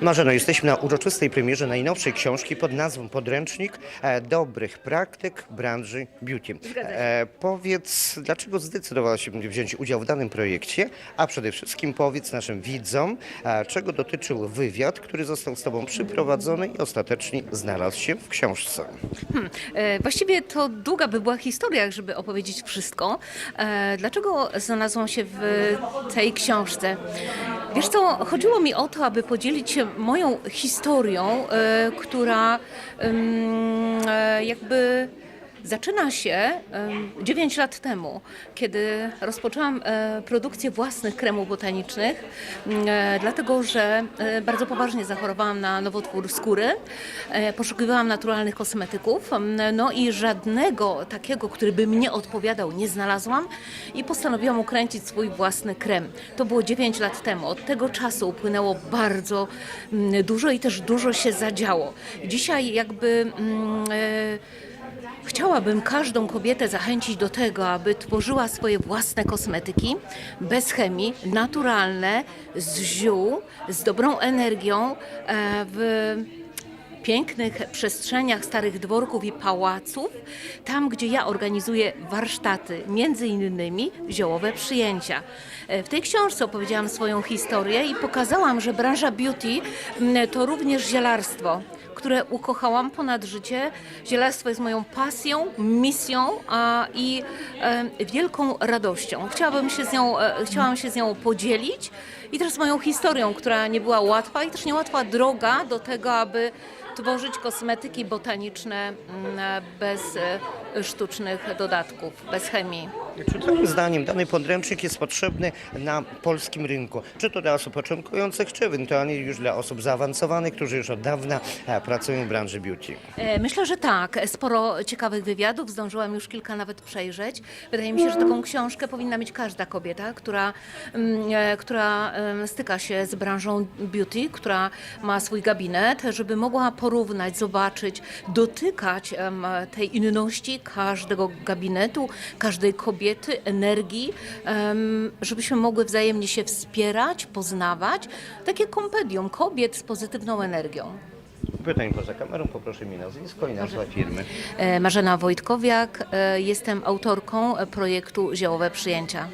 Marzeno, jesteśmy na uroczystej premierze najnowszej książki pod nazwą Podręcznik e, dobrych praktyk branży beauty. E, powiedz, dlaczego zdecydowałaś się wziąć udział w danym projekcie, a przede wszystkim powiedz naszym widzom, e, czego dotyczył wywiad, który został z Tobą przyprowadzony i ostatecznie znalazł się w książce. E, Właściwie to długa by była historia, żeby opowiedzieć wszystko. E, Dlaczego znalazłam się w tej książce? Wiesz co, chodziło mi o to, aby podzielić się moją historią, e, która e, jakby zaczyna się em, 9 lat temu, kiedy rozpoczęłam e, produkcję własnych kremów botanicznych, m, e, dlatego że e, bardzo poważnie zachorowałam na nowotwór skóry, poszukiwałam naturalnych kosmetyków, no i żadnego takiego, który by mnie odpowiadał, nie znalazłam i postanowiłam ukręcić swój własny krem. To było 9 lat temu. Od tego czasu upłynęło bardzo mm, dużo i też dużo się zadziało. Dzisiaj jakby mm, e, Chciałabym każdą kobietę zachęcić do tego, aby tworzyła swoje własne kosmetyki bez chemii, naturalne, z ziół, z dobrą energią, e, w pięknych przestrzeniach starych dworków i pałaców, tam gdzie ja organizuję warsztaty, między innymi ziołowe przyjęcia. E, W tej książce opowiedziałam swoją historię i pokazałam, że branża beauty to również zielarstwo które ukochałam ponad życie. Zielarstwo jest moją pasją, misją a, i e, wielką radością. Chciałabym się z nią, e, chciałam się z nią podzielić i też z moją historią, która nie była łatwa i też niełatwa droga do tego, aby tworzyć kosmetyki botaniczne mm, bez e, sztucznych dodatków, bez chemii. Czy Twoim zdaniem dany podręcznik jest potrzebny na polskim rynku? Czy to dla osób początkujących, czy ewentualnie już dla osób zaawansowanych, którzy już od dawna e, pracują w branży beauty? E, Myślę, że tak. Sporo ciekawych wywiadów, zdążyłam już kilka nawet przejrzeć. Wydaje mi się, że taką książkę powinna mieć każda kobieta, która, mm, e, która styka się z branżą beauty, która ma swój gabinet, żeby mogła porównać, zobaczyć, dotykać tej inności każdego gabinetu, każdej kobiety, energii, żebyśmy mogły wzajemnie się wspierać, poznawać. Takie kompedium kobiet z pozytywną energią. Pytań poza kamerą, poproszę mi nazwisko i nazwa firmy. E, Marzena Wojtkowiak, e, jestem autorką projektu Ziołowe Przyjęcia.